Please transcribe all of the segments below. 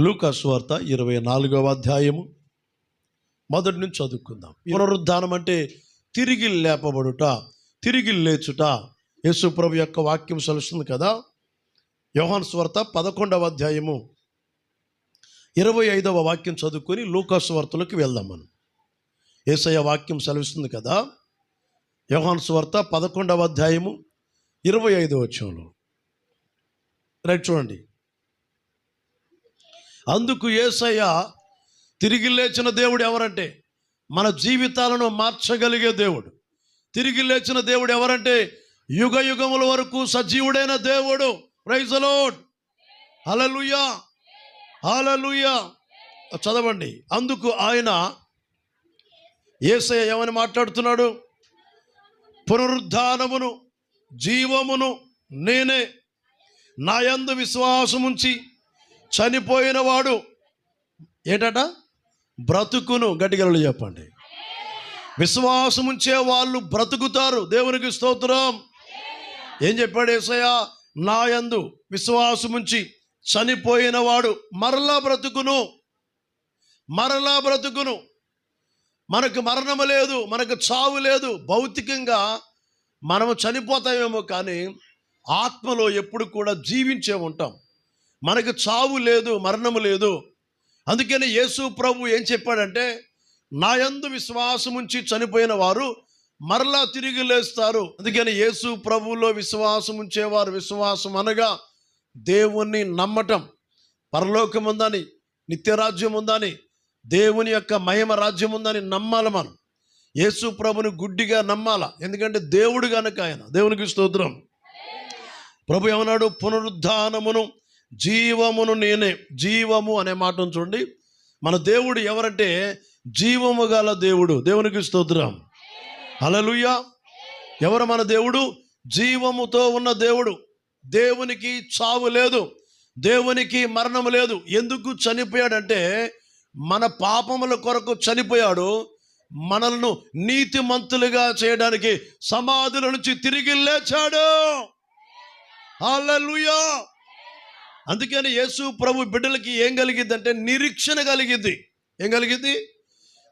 లూకాస్ వార్త ఇరవై నాలుగవ అధ్యాయము. మొదటి నుంచి చదువుకుందాం. పునరుద్ధానం అంటే తిరిగి లేపబడుట తిరిగి లేచుట. యేసుప్రభు యొక్క వాక్యం సలుస్తుంది కదా. యోహాన్ స్వార్త పదకొండవ అధ్యాయము. ఇరవై ఐదవ వాక్యం చదువుకొని లూకాసువార్తలోకి వెళ్దాం మనం. ఏసయ్య వాక్యం సెలవిస్తుంది కదా. యోహాన్ స్వార్త పదకొండవ అధ్యాయము ఇరవై ఐదవ వచ్చంలో రైట్ చూడండి. అందుకు ఏసయ్య తిరిగి లేచిన దేవుడు ఎవరంటే మన జీవితాలను మార్చగలిగే దేవుడు. తిరిగి లేచిన దేవుడు ఎవరంటే యుగ యుగముల వరకు సజీవుడైన దేవుడు. ప్రైజలోడ్ హలలుయా హలలుయా చదవండి. అందుకు ఆయన ఏసయ్య ఏమని మాట్లాడుతున్నాడు? పునరుద్ధానమును జీవమును నేనే నాయందు విశ్వాసముంచి చనిపోయిన వాడు ఏంటట? బ్రతుకును గట్టిగలలు చెప్పండి. విశ్వాసముంచే వాళ్ళు బ్రతుకుతారు. దేవునికి స్తోత్రం. ఏం చెప్పాడు ఏసయ్యా? నా యందు విశ్వాసముంచి చనిపోయిన వాడు మరలా బ్రతుకును. మరలా బ్రతుకును. మనకు మరణము లేదు మనకు చావు లేదు. భౌతికంగా మనము చనిపోతామేమో కానీ ఆత్మలో ఎప్పుడు కూడా జీవించే ఉంటాం. మనకు చావు లేదు మరణము లేదు. అందుకని యేసు ప్రభు ఏం చెప్పాడంటే నా యందు విశ్వాసముంచి చనిపోయిన వారు మరలా తిరిగి లేస్తారు. అందుకని యేసు ప్రభువులో విశ్వాసం ఉంచేవారు విశ్వాసం అనగా దేవుణ్ణి నమ్మటం పరలోకం ఉందని నిత్యరాజ్యం ఉందని దేవుని యొక్క మహిమ రాజ్యం ఉందని నమ్మాలి మనం. యేసు ప్రభుని గుడ్డిగా నమ్మాల? ఎందుకంటే దేవుడు కనుక ఆయన. దేవునికి స్తోత్రం. ప్రభు ఏమన్నాడు? పునరుద్ధానమును జీవమును నేనే జీవము అనే మాటను చూడండి. మన దేవుడు ఎవరంటే జీవము గల దేవుడు. దేవునికి స్తోత్రం. హల్లెలూయా. ఎవరు మన దేవుడు? జీవముతో ఉన్న దేవుడు. దేవునికి చావు లేదు. దేవునికి మరణం లేదు. ఎందుకు చనిపోయాడంటే మన పాపముల కొరకు చనిపోయాడు. మనల్ని నీతిమంతులుగా చేయడానికి సమాధుల నుంచి తిరిగి లేచాడు. హల్లెలూయా. అందుకని యేసు ప్రభు బిడ్డలకి ఏం కలిగిద్ది అంటే నిరీక్షణ కలిగిద్ది. ఏం కలిగిద్ది?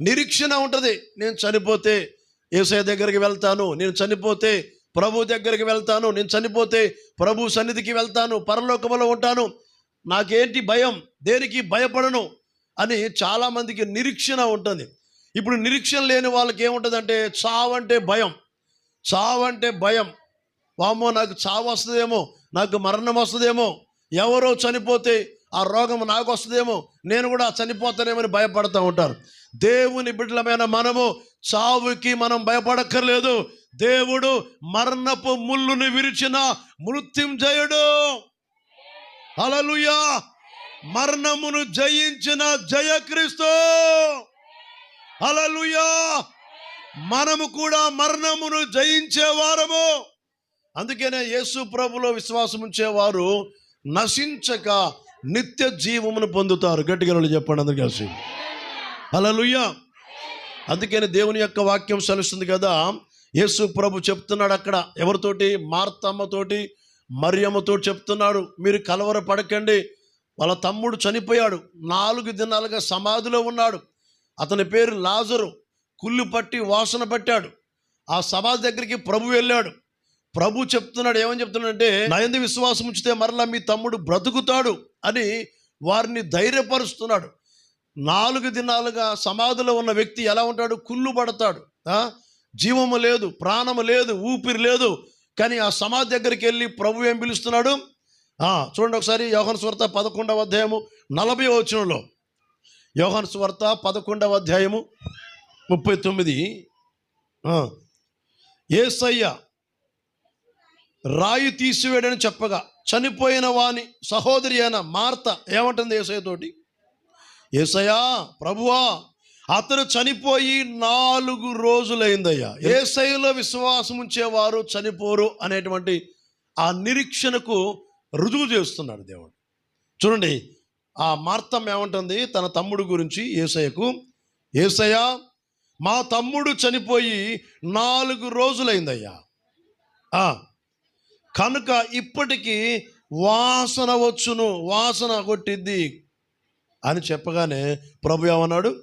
నిరీక్షణ ఉంటుంది. నేను చనిపోతే ఏసయ దగ్గరికి వెళ్తాను. నేను చనిపోతే ప్రభు దగ్గరికి వెళ్తాను. నేను చనిపోతే ప్రభు సన్నిధికి వెళ్తాను. పరలోకములో ఉంటాను. నాకేంటి భయం? దేనికి భయపడను? అని చాలామందికి నిరీక్షణ ఉంటుంది. ఇప్పుడు నిరీక్షణ లేని వాళ్ళకి ఏముంటుందంటే చావంటే భయం. చావంటే భయం. వామో నాకు చావు వస్తుందేమో. నాకు మరణం వస్తుందేమో. ఎవరో చనిపోతే ఆ రోగం నాకు వస్తుందేమో నేను కూడా చనిపోతానేమని భయపడుతూ ఉంటారు. దేవుని బిడ్డలమైన మనము చావుకి మనం భయపడక్కర్లేదు. దేవుడు మరణపు ముళ్ళుని విరిచిన మృత్యుంజయుడు అలలుయా మరణమును జయించిన జయక్రీస్తు. అలలుయా మనము కూడా మరణమును జయించే వారము. అందుకనే యేసు ప్రభులో విశ్వాసం ఉంచేవారు నశించక నిత్య జీవమును పొందుతారు. గట్టిగా చెప్పండి అందరికీ కలిసి. హల్లెలూయా. అందుకని దేవుని యొక్క వాక్యం సెలుస్తుంది కదా. యేసు ప్రభు చెప్తున్నాడు అక్కడ. ఎవరితోటి? మార్తమ్మతోటి మరియమ్మతో చెప్తున్నాడు. మీరు కలవర పడకండి వాళ్ళ తమ్ముడు చనిపోయాడు. నాలుగు దినాలుగా సమాధిలో ఉన్నాడు. అతని పేరు లాజరు. కుళ్ళు పట్టి వాసన పట్టాడు. ఆ సమాధి దగ్గరికి ప్రభు వెళ్ళాడు. ప్రభు చెప్తున్నాడు ఏమని చెప్తున్నాడంటే నయంది విశ్వాసం ఉంచితే మరలా మీ తమ్ముడు బ్రతుకుతాడు అని వారిని ధైర్యపరుస్తున్నాడు. నాలుగు దినాలుగా సమాధిలో ఉన్న వ్యక్తి ఎలా ఉంటాడు? కుళ్ళు పడతాడు. జీవము లేదు ప్రాణము లేదు ఊపిరి లేదు. కానీ ఆ సమాధి దగ్గరికి వెళ్ళి ప్రభు ఏం పిలుస్తున్నాడు? చూడండి ఒకసారి యోహన్ స్వార్త పదకొండవ అధ్యాయము నలభై వచనంలో. యోహన్ స్వార్త పదకొండవ అధ్యాయము ముప్పై తొమ్మిది. ఆ, ఏసయ్య రాయి తీసివేడని చెప్పగా చనిపోయిన వాని సహోదరి అయిన మార్త ఏమంటుంది ఏసయ్యతోటి? ఏసయ్యా ప్రభువా అతను చనిపోయి నాలుగు రోజులైందయ్యా. ఏసైలో విశ్వాసం ఉంచేవారు చనిపోరు అనేటువంటి ఆ నిరీక్షణకు రుజువు చేస్తున్నాడు దేవుడు. చూడండి ఆ మార్తం ఏమంటుంది? తన తమ్ముడు గురించి ఏసయ్యకు ఏసయ్యా మా తమ్ముడు చనిపోయి నాలుగు రోజులైందయ్యా. కనుక ఇప్పటికీ వాసన వచ్చును వాసన కొట్టిద్ది అని చెప్పగానే ప్రభు ఏమన్నాడు?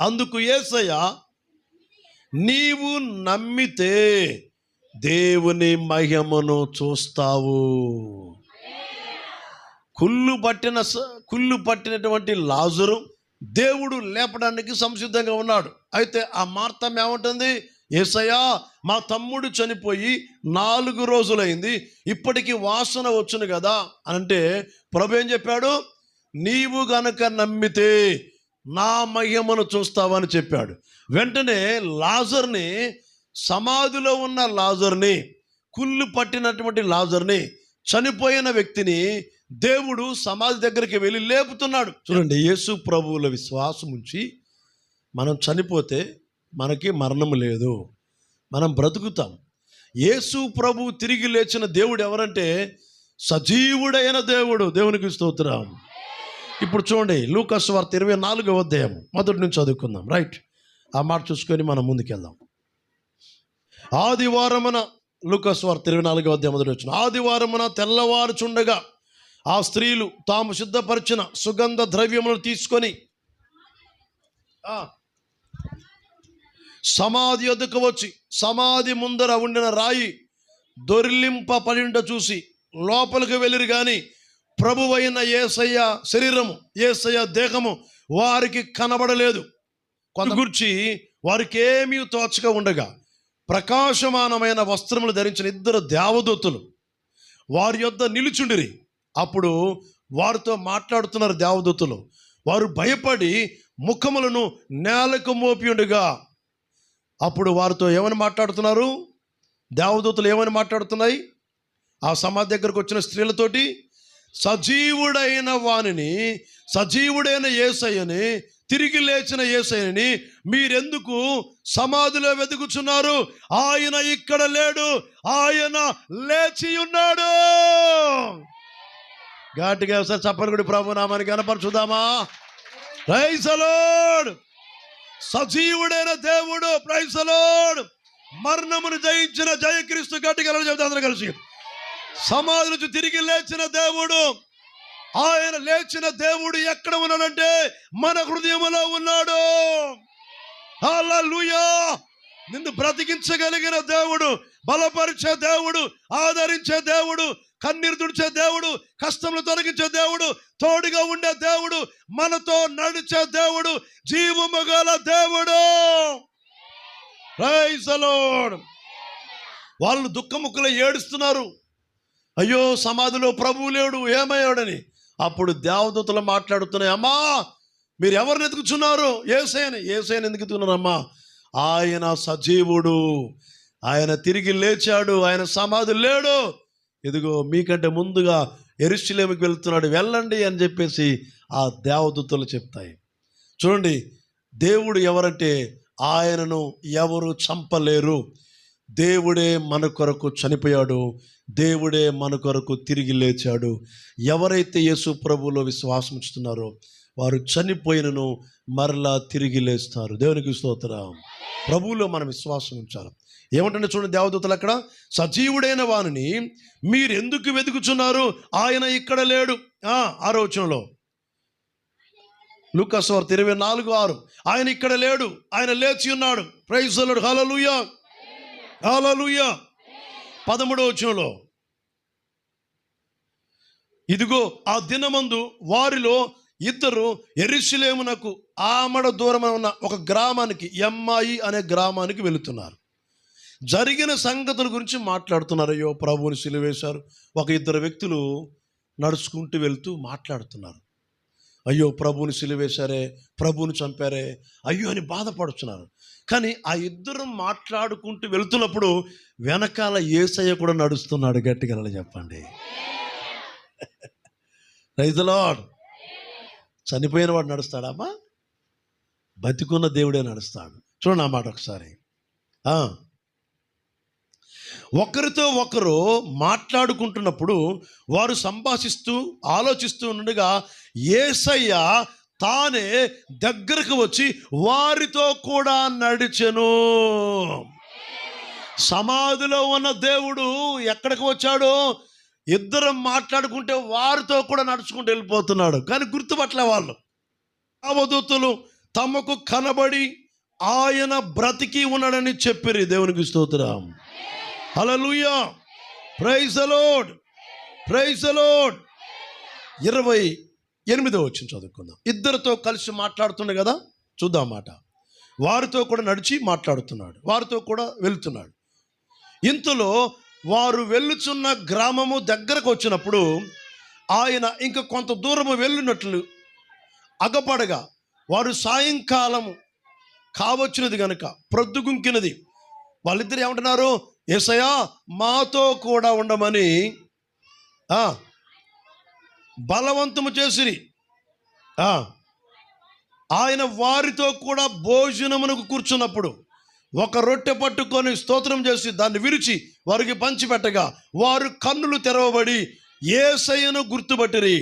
అందుకు ఏసయ్య నీవు నమ్మితే దేవుని మహిమను చూస్తావు. కుళ్ళు పట్టిన స- కుళ్ళు పట్టినటువంటి లాజరు దేవుడు లేపడానికి సంసిద్ధంగా ఉన్నాడు. అయితే ఆ మార్తం ఏమంటుంది? ఏసయ్యా మా తమ్ముడు చనిపోయి నాలుగు రోజులైంది ఇప్పటికి వాసన వచ్చును కదా? అని అంటే ప్రభు ఏం చెప్పాడు? నీవు గనక నమ్మితే నా మహిమను చూస్తావని చెప్పాడు. వెంటనే లాజర్ని సమాధిలో ఉన్న లాజర్ని కుళ్ళు పట్టినటువంటి లాజర్ని చనిపోయిన వ్యక్తిని దేవుడు సమాధి దగ్గరికి వెళ్ళి లేపుతున్నాడు. చూడండి యేసు ప్రభువుల విశ్వాసం ఉంచి మనం చనిపోతే మనకి మరణం లేదు. మనం బ్రతుకుతాం. యేసు ప్రభు తిరిగి లేచిన దేవుడు ఎవరంటే సజీవుడైన దేవుడు. దేవునికి స్తోత్రం. ఇప్పుడు చూడండి లూకస్ వార్త ఇరవై నాలుగవ అధ్యాయం మొదటి నుంచి చదువుకుందాం. రైట్. ఆ మాట చూసుకొని మనం ముందుకెళ్దాం. ఆదివారమున లూకస్ వార్త ఇరవై నాలుగవ అధ్యాయం మొదటి వచ్చిన ఆదివారమున తెల్లవారుచుండగా ఆ స్త్రీలు తాము సిద్ధపరిచిన సుగంధ ద్రవ్యములను తీసుకొని సమాధి వద్దకు వచ్చి సమాధి ముందర ఉండిన రాయి దొర్లింపబడింట చూసి లోపలికి వెళ్ళిరు కానీ ప్రభువైన ఏసయ్య శరీరము ఏసయ్య దేహము వారికి కనబడలేదు. కొంత గురించి వారికి ఏమీ తోచక ఉండగా ప్రకాశమానమైన వస్త్రములు ధరించిన ఇద్దరు దేవదూతులు వారి యొద్ద నిలుచుండిరి. అప్పుడు వారితో మాట్లాడుతున్నారు దేవదూతులు. వారు భయపడి ముఖములను నేలకు మోపి ఉండగా అప్పుడు వారితో ఏమని మాట్లాడుతున్నారు? దేవదూతలు ఏమని మాట్లాడుతున్నాయి? ఆ సమాధి దగ్గరకు వచ్చిన స్త్రీలతోటి సజీవుడైన వానిని సజీవుడైన ఏసయ్యని తిరిగి లేచిన ఏసయ్యని మీరెందుకు సమాధిలో వెతుకుచున్నారు? ఆయన ఇక్కడ లేడు ఆయన లేచి ఉన్నాడు. ఘాటిగా ఒకసారి చప్పలగుడి ప్రభు నామాన్ని కనపరచుదామా? రైసలోడ్ సజీవుడైన దేవుడు ప్రైసలోడ్ మరణమును జయించిన జయక్రీస్తు గట్టిగా చెబుతా అందరూ కలిసి. సమాధి నుంచి తిరిగి లేచిన దేవుడు ఆయన లేచిన దేవుడు ఎక్కడ ఉన్నాడంటే మన హృదయంలో ఉన్నాడు. లూయా నిన్ను బ్రతికించగలిగిన దేవుడు బలపరిచే దేవుడు ఆదరించే దేవుడు కన్నీరు తుడిచే దేవుడు కష్టములు తొలగించే దేవుడు తోడుగా ఉండే దేవుడు మనతో నడిచే దేవుడు జీవము గల దేవుడు. Praise వాళ్ళు దుఃఖముక్కులో ఏడుస్తున్నారు. అయ్యో సమాధిలో ప్రభువు లేడు ఏమయ్యాడని. అప్పుడు దేవదూతలు మాట్లాడుతున్నాయి అమ్మా మీరు ఎవరిని ఎదుగుచున్నారు ఏసైన ఏసైన ఎందుకు ఎదుగుతున్నారమ్మా? ఆయన సజీవుడు. ఆయన తిరిగి లేచాడు ఆయన సమాధి లేడు. ఇదిగో మీకంటే ముందుగా ఎరుశలేమికి వెళ్తున్నాడు వెళ్ళండి అని చెప్పేసి ఆ దేవదూతలు చెప్తాయి. చూడండి దేవుడు ఎవరంటే ఆయనను ఎవరు చంపలేరు. దేవుడే మన కొరకు చనిపోయాడు దేవుడే మన కొరకు తిరిగి లేచాడు. ఎవరైతే యేసు ప్రభువులో విశ్వాసం ఉంచుతున్నారో వారు చనిపోయినను మరలా తిరిగి లేస్తారు. దేవునికి స్తోత్రం. ప్రభువులో మనం విశ్వాసం ఉంచాలి. ఏమంటే చూడండి దేవదూతలు అక్కడ సజీవుడైన వానిని మీరు ఎందుకు వెతుకుచున్నారు? ఆయన ఇక్కడ లేడు. ఆ, ఆరో వార్త ఇరవై నాలుగు ఆరు. ఆయన ఇక్కడ లేడు ఆయన లేచి ఉన్నాడు. ప్రైజ్ హలలుయా హలలుయా పదమూడవ వచనంలో. ఇదిగో ఆ దినమందు వారిలో ఇద్దరు ఎరిశిలేమునకు ఆమడ దూరమున ఉన్న ఒక గ్రామానికి ఎమ్మాయి అనే గ్రామానికి వెళుతున్నారు. జరిగిన సంగతుల గురించి మాట్లాడుతున్నారు. అయ్యో ప్రభువుని సిలివేశారు. ఒక ఇద్దరు వ్యక్తులు నడుచుకుంటూ వెళ్తూ మాట్లాడుతున్నారు. అయ్యో ప్రభువుని సిలివేశారే ప్రభువుని చంపారే అయ్యో అని బాధపడుతున్నారు. కానీ ఆ ఇద్దరు మాట్లాడుకుంటూ వెళుతున్నప్పుడు వెనకాల ఏసయ్య కూడా నడుస్తున్నాడు. గట్టిగా చెప్పండి. రైతులాడ్ చనిపోయిన వాడు నడుస్తాడమ్మా? బతికున్న దేవుడే నడుస్తాడు. చూడండి ఆ మాట ఒకసారి. ఒకరితో ఒకరు మాట్లాడుకుంటున్నప్పుడు వారు సంభాషిస్తూ ఆలోచిస్తూ ఉండగా ఏసయ్య తానే దగ్గరకు వచ్చి వారితో కూడా నడిచెను. సమాధిలో ఉన్న దేవుడు ఎక్కడికి వచ్చాడు ఇద్దరం మాట్లాడుకుంటే వారితో కూడా నడుచుకుంటూ వెళ్ళిపోతున్నాడు. కానీ గుర్తుపట్టలే వాళ్ళు. అవధూతులు తమకు కనబడి ఆయన బ్రతికి ఉన్నాడని చెప్పిరి దేవునికి స్తోత్రం. హలలుయా ప్రైజ్ లోడ్ ప్రైజ్ ఇరవై ఎనిమిదో వచ్చింది చదువుకుందాం. ఇద్దరితో కలిసి మాట్లాడుతుండే కదా? చూద్దాం మాట. వారితో కూడా నడిచి మాట్లాడుతున్నాడు. వారితో కూడా వెళ్తున్నాడు. ఇంతలో వారు వెళ్ళుచున్న గ్రామము దగ్గరకు వచ్చినప్పుడు ఆయన ఇంక కొంత దూరము వెళ్ళినట్లు అగపడగా వారు సాయంకాలము కావచ్చినది గనుక ప్రొద్దుగుంకినది. వాళ్ళిద్దరు ఏమంటున్నారు ఏసయా మాతో కూడా ఉండమని బలవంతము చేసిరి. ఆయన వారితో కూడా భోజనమునకు కూర్చున్నప్పుడు ఒక రొట్టె పట్టుకొని స్తోత్రం చేసి దాన్ని విరిచి వారికి పంచిపెట్టగా వారు కన్నులు తెరవబడి ఏసయ్యను గుర్తుపట్టిరి.